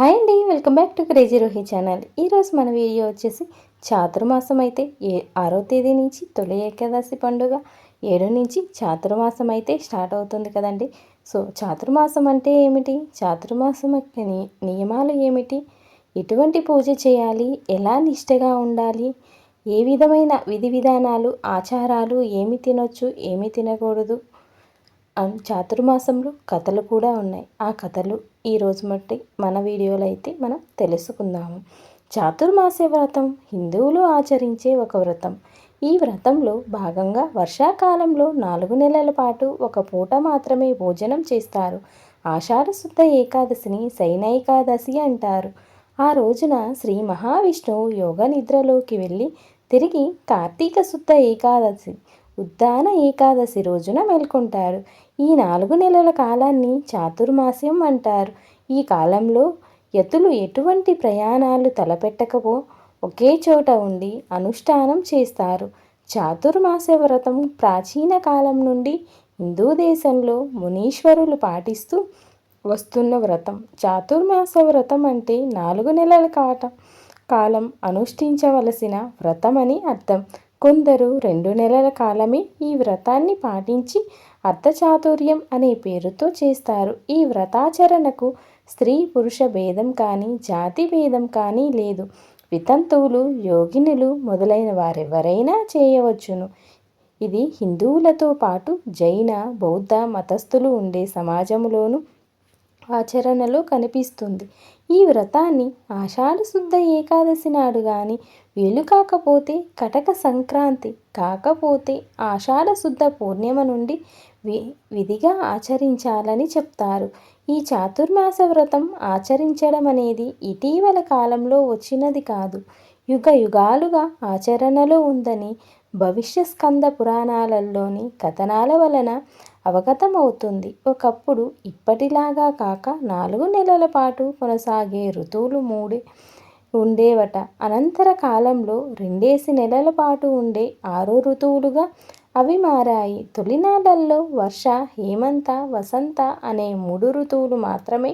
Hi అండి welcome back to crazy Rohi channel. ఈరోజు మన వీడియో వచ్చేసి చాతుర్మాసం అయితే ఏ ఆరో తేదీ నుంచి తొలి ఏకాదశి పండుగ ఏడు నుంచి చాతుర్మాసం అయితే స్టార్ట్ అవుతుంది కదండి. సో చాతుర్మాసం అంటే ఏమిటి? చాతుర్మాసం యొక్క ని- నియమాలు ఏమిటి? ఎటువంటి పూజ చేయాలి? ఎలా నిష్టగా ఉండాలి? ఏ విధమైన విధి విధానాలు ఆచారాలు ఏమి తినొచ్చు ఏమి తినకూడదు? చాతుర్మాసంలో కథలు కూడా ఉన్నాయి. ఆ కథలు ఈరోజు మట్టి మన వీడియోలో అయితే మనం తెలుసుకుందాము. చాతుర్మాస వ్రతం హిందువులు ఆచరించే ఒక వ్రతం. ఈ వ్రతంలో భాగంగా వర్షాకాలంలో నాలుగు నెలల పాటు ఒక పూట మాత్రమే భోజనం చేస్తారు. ఆషాఢ శుద్ధ ఏకాదశిని శయనైకాదశి అంటారు. ఆ రోజున శ్రీ మహావిష్ణువు యోగ నిద్రలోకి వెళ్ళి తిరిగి కార్తీక శుద్ధ ఏకాదశి ఉద్దాన ఏకాదశి రోజున మేల్కొంటారు. ఈ నాలుగు నెలల కాలాన్ని చాతుర్మాస్యం అంటారు. ఈ కాలంలో యతులు ఎటువంటి ప్రయాణాలు తలపెట్టకపో ఒకే చోట ఉండి అనుష్ఠానం చేస్తారు. చాతుర్మాస వ్రతం ప్రాచీన కాలం నుండి హిందూ దేశంలో మునీశ్వరులు పాటిస్తూ వస్తున్న వ్రతం. చాతుర్మాస వ్రతం అంటే నాలుగు నెలల కాట కాలం అనుష్ఠించవలసిన వ్రతమని అర్థం. కొందరు రెండు నెలల కాలమే ఈ వ్రతాన్ని పాటించి అర్ధచాతుర్యం అనే పేరుతో చేస్తారు. ఈ వ్రతాచరణకు స్త్రీ పురుష భేదం కానీ జాతి భేదం కానీ లేదు. వితంతువులు యోగినులు మొదలైన వారెవరైనా చేయవచ్చును. ఇది హిందువులతో పాటు జైన బౌద్ధ మతస్థులు ఉండే సమాజంలోనూ ఆచరణలో కనిపిస్తుంది. ఈ వ్రతాన్ని ఆషాఢ శుద్ధ ఏకాదశి నాడు కానీ వీలు కాకపోతే కటక సంక్రాంతి కాకపోతే ఆషాఢ శుద్ధ పూర్ణిమ నుండి వి విధిగా ఆచరించాలని చెప్తారు. ఈ చాతుర్మాస వ్రతం ఆచరించడం అనేది ఇటీవల కాలంలో వచ్చినది కాదు. యుగ యుగాలుగా ఆచరణలో ఉందని భవిష్య స్కంద పురాణాలలోని కథనాల వలన అవగతమవుతుంది. ఒకప్పుడు ఇప్పటిలాగా కాక నాలుగు నెలల పాటు కొనసాగే ఋతువులు మూడే ఉండేవట. అనంతర కాలంలో రెండేసి నెలల పాటు ఉండే ఆరో ఋతువులుగా అవి మారాయి. తొలినాడల్లో వర్ష హేమంత వసంత అనే మూడు ఋతువులు మాత్రమే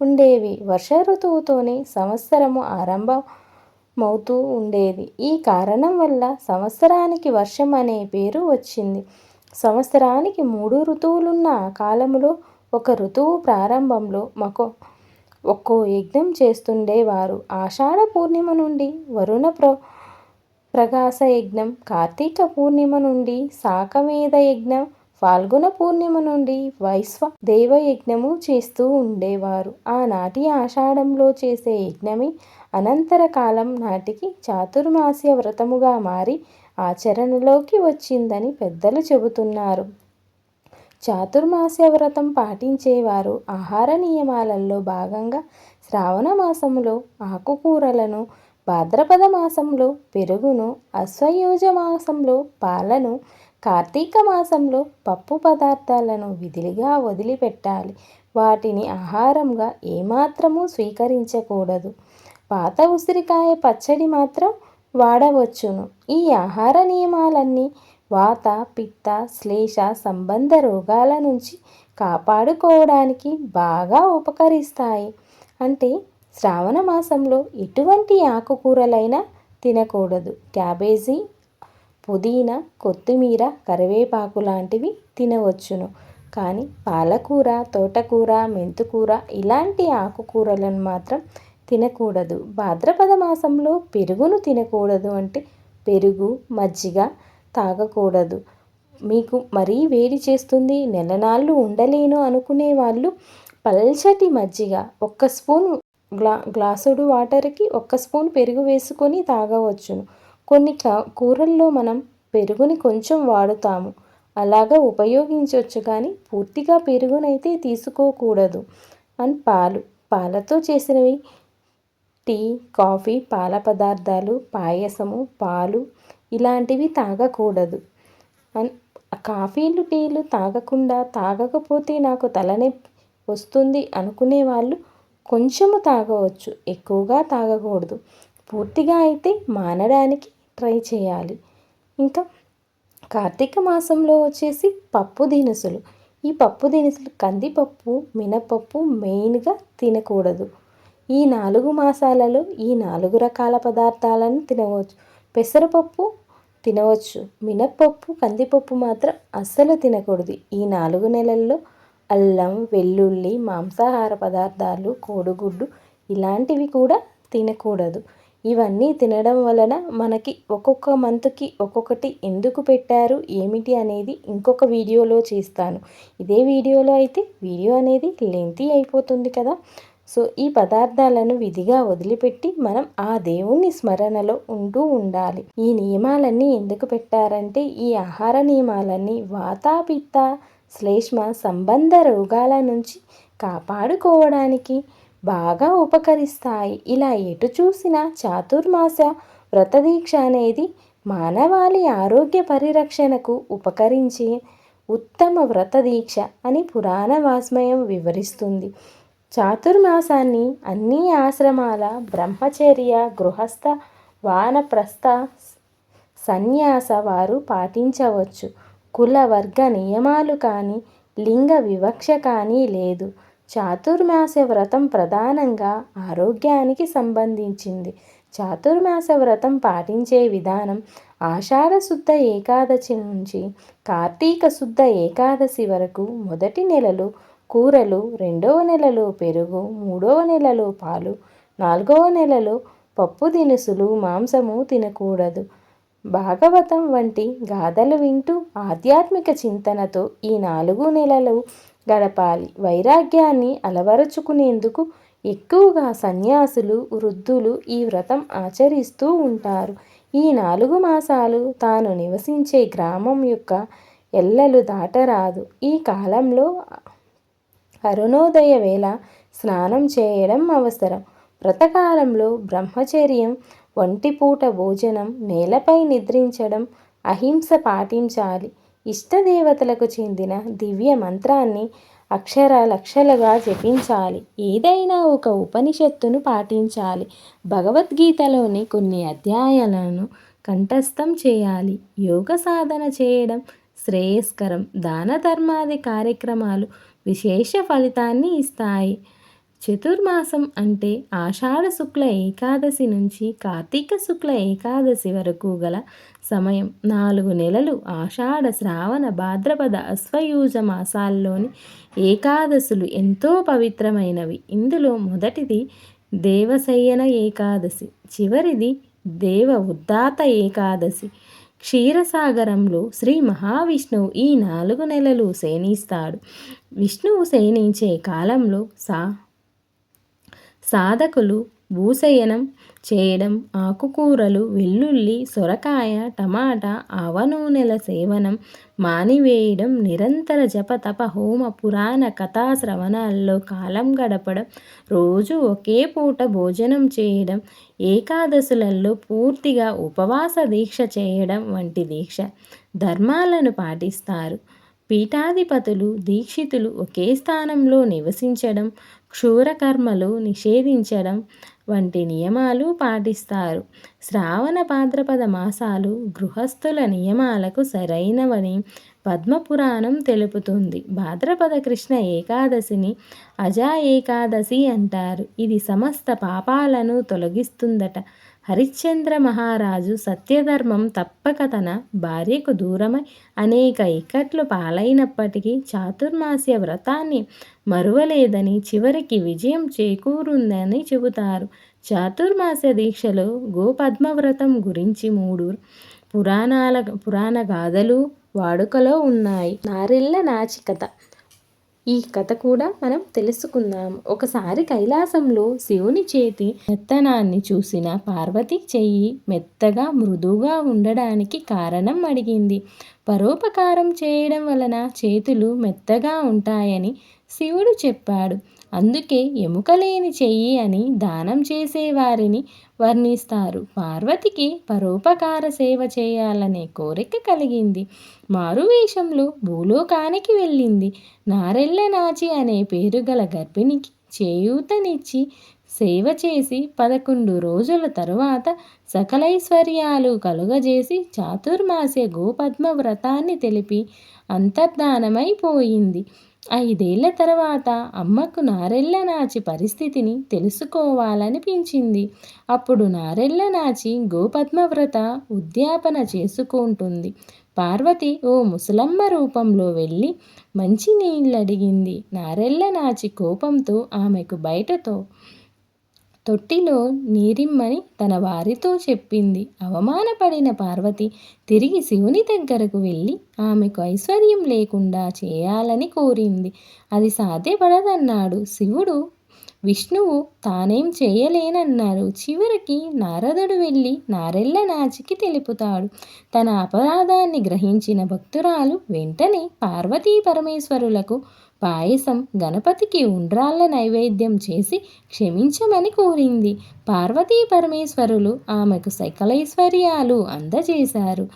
ఉండేవి. వర్ష ఋతువుతోనే సంవత్సరము ఆరంభమవుతూ ఉండేది. ఈ కారణం వల్ల సంవత్సరానికి వర్షం అనే పేరు వచ్చింది. సంవత్సరానికి మూడు ఋతువులున్న కాలంలో ఒక ఋతువు ప్రారంభంలో మకో ఒక్కో యజ్ఞం చేస్తుండేవారు. ఆషాఢ పూర్ణిమ నుండి వరుణ ప్ర ప్రకాశ యజ్ఞం కార్తీక పూర్ణిమ నుండి శాకమేధ యజ్ఞం ఫాల్గుణ పూర్ణిమ నుండి వైశ్వ దేవ యజ్ఞము చేస్తూ ఉండేవారు. ఆనాటి ఆషాఢంలో చేసే యజ్ఞమే అనంతర కాలం నాటికి చాతుర్మాస్య వ్రతముగా మారి ఆచరణలోకి వచ్చిందని పెద్దలు చెబుతున్నారు. చాతుర్మాస్య వ్రతం పాటించేవారు ఆహార నియమాలలో భాగంగా శ్రావణ మాసంలో ఆకుకూరలను భాద్రపద మాసంలో పెరుగును అశ్వయోజ మాసంలో పాలను కార్తీక మాసంలో పప్పు పదార్థాలను విధిలిగా వదిలిపెట్టాలి. వాటిని ఆహారంగా ఏమాత్రము స్వీకరించకూడదు. పాత ఉసిరికాయ పచ్చడి మాత్రం వాడవచ్చును. ఈ ఆహార నియమాలన్నీ వాత పిత్త శ్లేష సంబంధ రోగాల నుంచి కాపాడుకోవడానికి బాగా ఉపకరిస్తాయి. అంటే శ్రావణ మాసంలో ఎటువంటి ఆకుకూరలైనా తినకూడదు. క్యాబేజీ పుదీనా కొత్తిమీర కరివేపాకు లాంటివి తినవచ్చును. కానీ పాలకూర తోటకూర మెంతుకూర ఇలాంటి ఆకుకూరలను మాత్రం తినకూడదు. భాద్రపద మాసంలో పెరుగును తినకూడదు అంటే పెరుగు మజ్జిగ తాగకూడదు. మీకు మరీ వేడి చేస్తుంది నెలనాళ్ళు ఉండలేను అనుకునే వాళ్ళు పల్చటి మజ్జిగ ఒక్క స్పూన్ గ్లా గ్లాసుడు వాటర్కి ఒక్క స్పూన్ పెరుగు వేసుకొని తాగవచ్చును. కొన్ని క- కూరల్లో మనం పెరుగుని కొంచెం వాడుతాము. అలాగా ఉపయోగించవచ్చు కానీ పూర్తిగా పెరుగునైతే తీసుకోకూడదు. అండ్ పాలు పాలతో చేసినవి టీ కాఫీ పాల పదార్థాలు పాయసము పాలు ఇలాంటివి తాగకూడదు. కాఫీలు టీలు తాగకుండా తాగకపోతే నాకు తలనొప్పి వస్తుంది అనుకునే వాళ్ళు కొంచెము తాగవచ్చు. ఎక్కువగా తాగకూడదు. పూర్తిగా అయితే మానడానికి ట్రై చేయాలి. ఇంకా కార్తీక మాసంలో వచ్చేసి పప్పు దినుసులు. ఈ పప్పు దినుసులు కందిపప్పు మినపప్పు మెయిన్గా తినకూడదు. ఈ నాలుగు మాసాలలో ఈ నాలుగు రకాల పదార్థాలను తినవచ్చు. పెసరపప్పు తినవచ్చు. మినప్పప్పు కందిపప్పు మాత్రం అస్సలు తినకూడదు. ఈ నాలుగు నెలల్లో అల్లం వెల్లుల్లి మాంసాహార పదార్థాలు కోడిగుడ్డు ఇలాంటివి కూడా తినకూడదు. ఇవన్నీ తినడం వలన మనకి ఒక్కొక్క మంత్కి ఒక్కొక్కటి ఎందుకు పెట్టారు ఏమిటి అనేది ఇంకొక వీడియోలో చేస్తాను. ఇదే వీడియోలో అయితే వీడియో అనేది లెంతీ అయిపోతుంది కదా. సో ఈ పదార్థాలను విధిగా వదిలిపెట్టి మనం ఆ దేవుణ్ణి స్మరణలో ఉంటూ ఉండాలి. ఈ నియమాలన్నీ ఎందుకు పెట్టారంటే ఈ ఆహార నియమాలన్నీ వాతాపిత్త శ్లేష్మ సంబంధ రోగాల నుంచి కాపాడుకోవడానికి బాగా ఉపకరిస్తాయి. ఇలా ఎటు చూసినా చాతుర్మాస వ్రతదీక్ష అనేది మానవాళి ఆరోగ్య పరిరక్షణకు ఉపకరించే ఉత్తమ వ్రతదీక్ష అని పురాణ వాస్మయం వివరిస్తుంది. చాతుర్మాసాన్ని అన్ని ఆశ్రమాల బ్రహ్మచర్య గృహస్థ వానప్రస్థ సన్యాస వారు పాటించవచ్చు. కుల వర్గ నియమాలు కానీ లింగ వివక్ష కానీ లేదు. చాతుర్మాస వ్రతం ప్రధానంగా ఆరోగ్యానికి సంబంధించింది. చాతుర్మాస వ్రతం పాటించే విధానం ఆషాఢ శుద్ధ ఏకాదశి నుంచి కార్తీక శుద్ధ ఏకాదశి వరకు మొదటి నెలలు కూరలు రెండవ నెలలో పెరుగు మూడవ నెలలో పాలు నాలుగవ నెలలో పప్పు దినుసులు మాంసము తినకూడదు. భాగవతం వంటి గాథలు వింటూ ఆధ్యాత్మిక చింతనతో ఈ నాలుగు నెలలు గడపాలి. వైరాగ్యాన్ని అలవరుచుకునేందుకు ఎక్కువగా సన్యాసులు వృద్ధులు ఈ వ్రతం ఆచరిస్తూ ఉంటారు. ఈ నాలుగు మాసాలు తాను నివసించే గ్రామం యొక్క ఎల్లలు దాటరాదు. ఈ కాలంలో అరుణోదయ వేళ స్నానం చేయడం అవసరం. వ్రతకాలంలో బ్రహ్మచర్యం ఒంటిపూట భోజనం నేలపై నిద్రించడం అహింస పాటించాలి. ఇష్టదేవతలకు చెందిన దివ్య మంత్రాన్ని అక్షర లక్షలుగా జపించాలి. ఏదైనా ఒక ఉపనిషత్తును పాటించాలి. భగవద్గీతలోని కొన్ని అధ్యాయాలను కంఠస్థం చేయాలి. యోగ సాధన చేయడం శ్రేయస్కరం. దాన ధర్మాది కార్యక్రమాలు విశేష ఫలితాన్ని ఇస్తాయి. చతుర్మాసం అంటే ఆషాఢ శుక్ల ఏకాదశి నుంచి కార్తీక శుక్ల ఏకాదశి వరకు గల సమయం. నాలుగు నెలలు ఆషాఢ శ్రావణ భాద్రపద అశ్వయూజ మాసాల్లోని ఏకాదశులు ఎంతో పవిత్రమైనవి. ఇందులో మొదటిది దేవసయ్యన ఏకాదశి చివరిది దేవ ఉద్దాత ఏకాదశి. క్షీరసాగరంలో శ్రీ మహావిష్ణువు ఈ నాలుగు నెలలు శయనిస్తాడు విష్ణువు శయనించే కాలంలో సా సాధకులు భూశయనం చేయడం ఆకుకూరలు వెల్లుల్లి సొరకాయ టమాటా ఆవనూనెల సేవనం మానివేయడం నిరంతర జప తప హోమ పురాణ కథా శ్రవణాల్లో కాలం గడపడం రోజు ఒకే పూట భోజనం చేయడం ఏకాదశులలో పూర్తిగా ఉపవాస దీక్ష చేయడం వంటి దీక్ష ధర్మాలను పాటిస్తారు. పీఠాధిపతులు దీక్షితులు ఒకే స్థానంలో నివసించడం క్షూరకర్మలు నిషేధించడం వంటి నియమాలు పాటిస్తారు. శ్రావణ భాద్రపద మాసాలు గృహస్థుల నియమాలకు సరైనవని పద్మపురాణం తెలుపుతుంది. భాద్రపద కృష్ణ ఏకాదశిని అజా ఏకాదశి అంటారు. ఇది సమస్త పాపాలను తొలగిస్తుందట. హరిశ్చంద్ర మహారాజు సత్యధర్మం తప్పక తన భార్యకు దూరమై అనేక ఇక్కట్లు పాలైనప్పటికీ చాతుర్మాస్య వ్రతాన్ని మరువలేదని చివరికి విజయం చేకూరుందని చెబుతారు. చాతుర్మాస్య దీక్షలో గోపద్మవ్రతం గురించి మూడు పురాణాల పురాణ గాథలు వాడుకలో ఉన్నాయి. నారిళ్ళ నాచికత. ఈ కథ కూడా మనం తెలుసుకుందాం. ఒకసారి కైలాసంలో శివుని చేతి మెత్తనాన్ని చూసిన పార్వతి చెయ్యి మెత్తగా మృదువుగా ఉండడానికి కారణం అడిగింది. పరోపకారం చేయడం వలన చేతులు మెత్తగా ఉంటాయని శివుడు చెప్పాడు. అందుకే ఎముకలేని చెయ్యి అని దానం చేసేవారిని వర్ణిస్తారు. పార్వతికి పరోపకార సేవ చేయాలనే కోరిక కలిగింది. మారువేషంలో భూలోకానికి వెళ్ళింది. నారెళ్ళ నాచి అనే పేరు గల గర్భిణికి చేయూతనిచ్చి సేవ చేసి పదకొండు రోజుల తరువాత సకలైశ్వర్యాలు కలుగజేసి చాతుర్మాస్య గోపద్మ వ్రతాన్ని తెలిపి అంతర్ధానమైపోయింది. ఐదేళ్ళ తర్వాత అమ్మకు నారెళ్ళ నాచి పరిస్థితిని తెలుసుకోవాలనిపించింది. అప్పుడు నారెళ్ళ నాచి గోపద్మవ్రత ఉద్యాపన చేసుకుంటుంది. పార్వతి ఓ ముసలమ్మ రూపంలో వెళ్ళి మంచి నీళ్ళడిగింది నారెళ్ళ నాచి కోపంతో ఆమెకు బయటతో తొట్టిలో నీరిమ్మని తన వారితో చెప్పింది. అవమానపడిన పార్వతి తిరిగి శివుని దగ్గరకు వెళ్ళి ఆమెకు ఐశ్వర్యం లేకుండా చేయాలని కోరింది. అది సాధ్యపడదన్నాడు. శివుడు విష్ణువు తానేం చేయలేనన్నారు. చివరికి నారదుడు వెళ్ళి నారెళ్ళ నాచికి తెలుపుతాడు. తన అపరాధాన్ని గ్రహించిన భక్తురాలు వెంటనే పార్వతీ పరమేశ్వరులకు పాయసం గణపతికి ఉండ్రాళ్ళ నైవేద్యం చేసి క్షమించమని కోరింది. పార్వతీ పరమేశ్వరులు ఆమెకు సకలైశ్వర్యాలు అందజేశారు.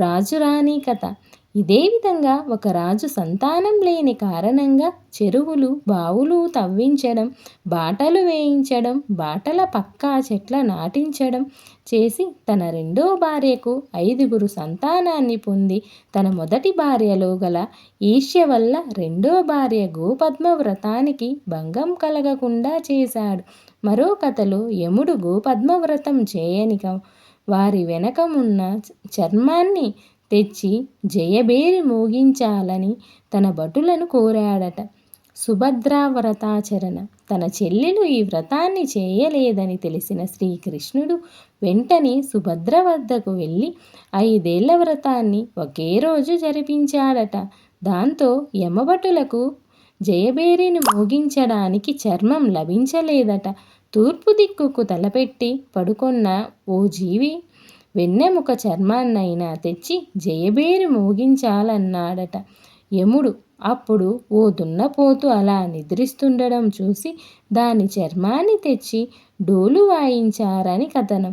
రాజురాణి కథ. ఇదే విధంగా ఒక రాజు సంతానం లేని కారణంగా చెరువులు బావులు తవ్వించడం బాటలు వేయించడం బాటల పక్కా చెట్ల నాటించడం చేసి తన రెండో భార్యకు ఐదుగురు సంతానాన్ని పొంది తన మొదటి భార్యలో గల ఈర్ష్య వల్ల రెండో భార్య గోపద్మ వ్రతానికి భంగం కలగకుండా చేశాడు. మరో కథలో యముడు గోపద్మ వ్రతం చేయనిక వారి వెనకమున్న చర్మాన్ని తెచ్చి జయబేరి మోగించాలని తన భటులను కోరాడట. సుభద్రా వ్రతాచరణ తన చెల్లెలు ఈ వ్రతాన్ని చేయలేదని తెలిసిన శ్రీకృష్ణుడు వెంటనే సుభద్ర వద్దకు వెళ్ళి ఐదేళ్ళ వ్రతాన్ని ఒకే రోజు జరిపించాడట. దాంతో యమభటులకు జయబేరిని మోగించడానికి చర్మం లభించలేదట. తూర్పు దిక్కుకు తలపెట్టి పడుకొన్న ఓ జీవి వెన్నెముక చర్మాన్నైనా తెచ్చి జయబేరి మోగించాలన్నాడట. యముడు అప్పుడు ఓ దున్నపోతు అలా నిద్రిస్తుండడం చూసి దాని చర్మాన్ని తెచ్చి డోలు వాయించారని కథనం.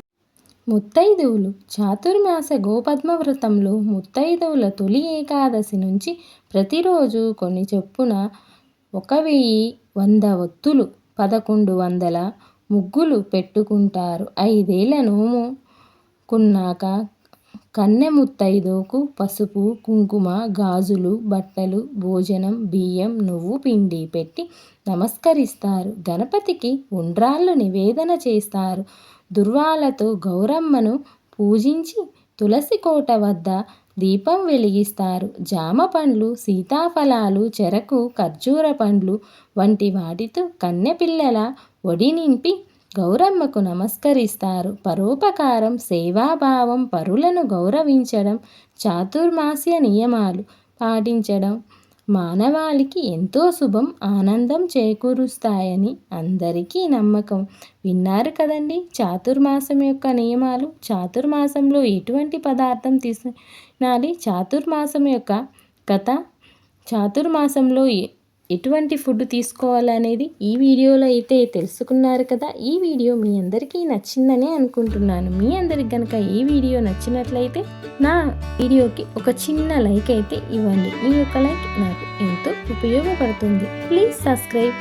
ముత్తైదువులు చాతుర్మాస గోపద్మవ్రతంలో ముత్తైదువుల తొలి ఏకాదశి నుంచి ప్రతిరోజు కొన్ని చొప్పున ఒక వెయ్యి వంద ఒత్తులు పదకొండు వందల ముగ్గులు పెట్టుకుంటారు. ఐదేళ్ళ నోము కున్నాక కన్నె ముత్తైదుకు పసుపు కుంకుమ గాజులు బట్టలు భోజనం బియ్యం నువ్వు పిండి పెట్టి నమస్కరిస్తారు. గణపతికి ఉండ్రాళ్ళు నివేదన చేస్తారు. దుర్వాలతో గౌరమ్మను పూజించి తులసి కోట వద్ద దీపం వెలిగిస్తారు. జామ పండ్లు సీతాఫలాలు చెరకు ఖర్జూర పండ్లు వంటి వాటితో కన్నెపిల్లల ఒడి నింపి గౌరమ్మకు నమస్కరిస్తారు. పరోపకారం సేవాభావం పరులను గౌరవించడం చాతుర్మాస్య నియమాలు పాటించడం మానవాళికి ఎంతో శుభం ఆనందం చేకూరుస్తాయని అందరికీ నమ్మకం. విన్నారు కదండి చాతుర్మాసం యొక్క నియమాలు? చాతుర్మాసంలో ఎటువంటి పదార్థం తినాలి చాతుర్మాసం యొక్క కథ? చాతుర్మాసంలో ఎటువంటి ఫుడ్ తీసుకోవాలనేది ఈ వీడియోలో అయితే తెలుసుకున్నారు కదా. ఈ వీడియో మీ అందరికీ నచ్చిందని అనుకుంటున్నాను. మీ అందరికి కనుక ఈ వీడియో నచ్చినట్లయితే నా వీడియోకి ఒక చిన్న లైక్ అయితే ఇవ్వండి. మీ యొక్క లైక్ నాకు ఎంతో ఉపయోగపడుతుంది. Please subscribe